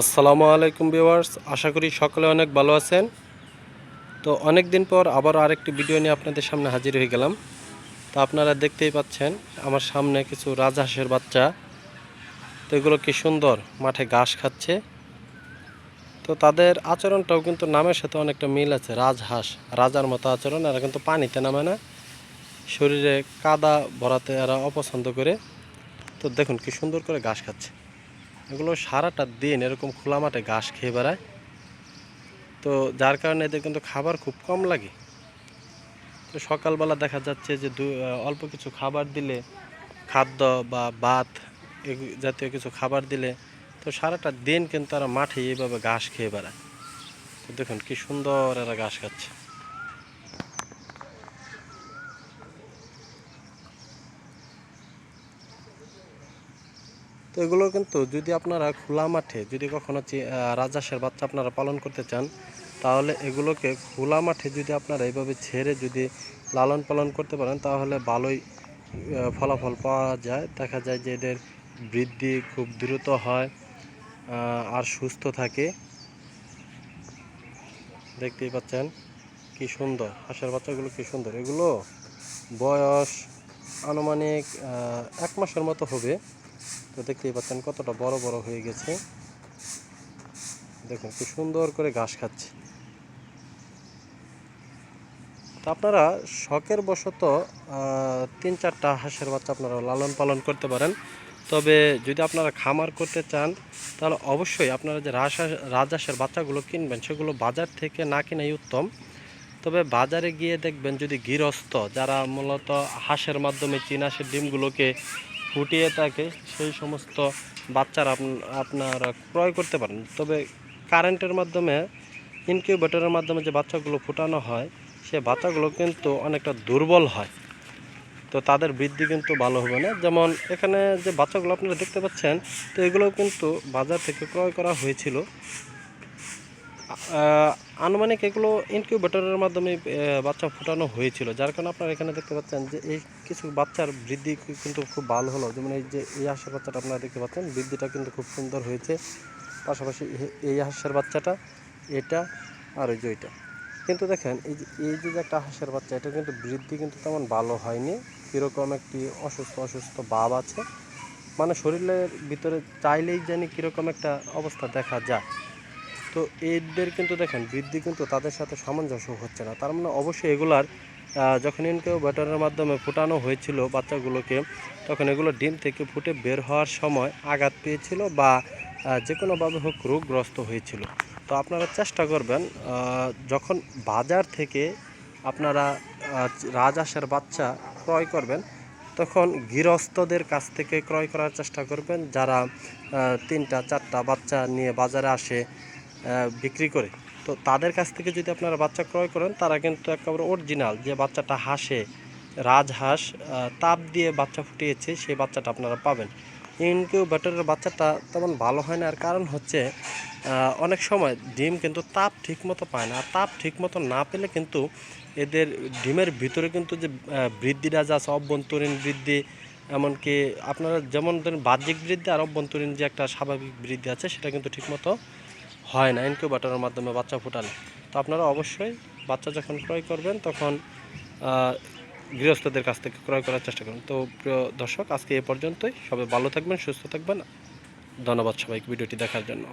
আসসালামু আলাইকুম ভিউয়ার্স, আশা করি সকলে অনেক ভালো আছেন। তো অনেক দিন পর আবার আরেকটি ভিডিও নিয়ে আপনাদের সামনে হাজির হয়ে গেলাম। তো আপনারা দেখতেই পাচ্ছেন, আমার সামনে কিছু রাজহাঁসের বাচ্চা। তো এগুলো কি সুন্দর, মাঠে ঘাস খাচ্ছে। তো তাদের আচরণটাও কিন্তু নামের সাথে অনেকটা মিল আছে, রাজহাঁস, রাজার মতো আচরণ, এরা কিন্তু পানিতে নামে না। শরীরে কাদা ভরাতে এরা অপছন্দ করে। তো দেখুন কি সুন্দর করে ঘাস খাচ্ছে। এগুলো সারাটা দিন এরকম খোলা মাঠে ঘাস খেয়ে বেড়ায়। তো যার কারণে এদের কিন্তু খাবার খুব কম লাগে। তো সকালবেলা দেখা যাচ্ছে যে অল্প কিছু খাবার দিলে খাদ্য বা ভাত জাতীয় কিছু খাবার দিলে তো সারাটা দিন কিন্তু তারা মাঠে এইভাবে ঘাস খেয়ে বেড়ায়। তো দেখুন কি সুন্দর এরা ঘাস খাচ্ছে। তো এগুলো কিন্তু যদি আপনারা খোলা মাঠে, যদি কখনো রাজহাঁসের বাচ্চা আপনারা পালন করতে চান, তাহলে এগুলোকে খোলা মাঠে যদি আপনারা এইভাবে ছেড়ে যদি লালন পালন করতে পারেন, তাহলে ভালোই ফলাফল পাওয়া যায়। দেখা যায় যে এদের বৃদ্ধি খুব দ্রুত হয় আর সুস্থ থাকে। দেখতেই পাচ্ছেন কি সুন্দর, হাঁসের বাচ্চাগুলো কি সুন্দর। এগুলো বয়স আনুমানিক এক মাসের মতো হবে। তো দেখতেই পাচ্ছেন কতটা বড় বড় হয়ে গেছে। দেখুন কি সুন্দর করে ঘাস খাচ্ছে। আপনারা শখের বশত তিন চারটা হাঁসের বাচ্চা আপনারা লালন পালন করতে পারেন। তবে যদি আপনারা খামার করতে চান, তাহলে অবশ্যই আপনারা যে রাজহাঁস রাজহাঁসের বাচ্চাগুলো কিনবেন, সেগুলো বাজার থেকে না কিনাই উত্তম। তবে বাজারে গিয়ে দেখবেন যদি গৃহস্থ, যারা মূলত হাঁসের মাধ্যমে চীন হাঁসের ডিমগুলোকে ফুটিয়ে থাকে, সেই সমস্ত বাচ্চারা আপ- আপনারা ক্রয় করতে পারেন। তবে কারেন্টের মাধ্যমে, ইনকিউবেটরের মাধ্যমে যে বাচ্চাগুলো ফুটানো হয়, সে বাচ্চাগুলো কিন্তু অনেকটা দুর্বল হয়। তো তাদের বৃদ্ধি কিন্তু ভালো হবে না। যেমন এখানে যে বাচ্চাগুলো আপনারা দেখতে পাচ্ছেন, তো এগুলো কিন্তু বাজার থেকে ক্রয় করা হয়েছিল। আনুমানিক এগুলো ইনকিউবেটরের মাধ্যমে বাচ্চা ফোটানো হয়েছিল। যার কারণে আপনারা এখানে দেখতে পাচ্ছেন যে এই কিছু বাচ্চার বৃদ্ধি কিন্তু খুব ভালো হলো। যেমন এই যে এই হাঁসের বাচ্চাটা আপনারা দেখতে পাচ্ছেন, বৃদ্ধিটা কিন্তু খুব সুন্দর হয়েছে। পাশাপাশি এই হাঁসের বাচ্চাটা, এটা আর ওই যে ওইটা। কিন্তু দেখেন, এই যে এই যে একটা হাঁসের বাচ্চা এটা কিন্তু বৃদ্ধি কিন্তু তেমন ভালো হয়নি। কীরকম একটি অসুস্থ অসুস্থ ভাব আছে। মানে শরীরের ভিতরে চাইলেই জানি কীরকম একটা অবস্থা দেখা যায়। তো এদের কিন্তু দেখেন, বৃদ্ধি কিন্তু তাদের সাথে সামঞ্জস্য হচ্ছে না। তার মানে অবশ্যই এগুলার যখন ইনকেও ব্যাটারের মাধ্যমে ফুটানো হয়েছিল বাচ্চাগুলোকে, তখন এগুলো ডিম থেকে ফুটে বের হওয়ার সময় আঘাত পেয়েছিল বা যে কোনোভাবে হোক রোগগ্রস্ত হয়েছিল। তো আপনারা চেষ্টা করবেন যখন বাজার থেকে আপনারা রাজহাঁসের বাচ্চা ক্রয় করবেন, তখন গৃহস্থদের কাছ থেকে ক্রয় করার চেষ্টা করবেন, যারা তিনটা, চারটা বাচ্চা নিয়ে বাজারে আসে বিক্রি করে। তো তাদের কাছ থেকে যদি আপনারা বাচ্চা ক্রয় করেন, তারা কিন্তু একেবারে অরিজিনাল যে বাচ্চাটা হাসে, রাজহাঁস তাপ দিয়ে বাচ্চা ফুটিয়েছে, সেই বাচ্চাটা আপনারা পাবেন। ইনকিউবেটরের বাচ্চাটা তেমন ভালো হয় না। আর কারণ হচ্ছে অনেক সময় ডিম কিন্তু তাপ ঠিকমতো পায় না। আর তাপ ঠিকমতো না পেলে কিন্তু এদের ডিমের ভিতরে কিন্তু যে বৃদ্ধিটা যা আছে, অভ্যন্তরীণ বৃদ্ধি, এমনকি আপনারা যেমন ধরেন বাহ্যিক বৃদ্ধি আর অভ্যন্তরীণ যে একটা স্বাভাবিক বৃদ্ধি আছে, সেটা কিন্তু ঠিকমতো হয় না ইনকিউবেটরের মাধ্যমে বাচ্চা ফুটালে। তো আপনারা অবশ্যই বাচ্চা যখন ক্রয় করবেন, তখন গৃহস্থদের কাছ থেকে ক্রয় করার চেষ্টা করুন। তো প্রিয় দর্শক, আজকে এ পর্যন্তই। সবাই ভালো থাকবেন, সুস্থ থাকবেন। ধন্যবাদ সবাইকে ভিডিওটি দেখার জন্য।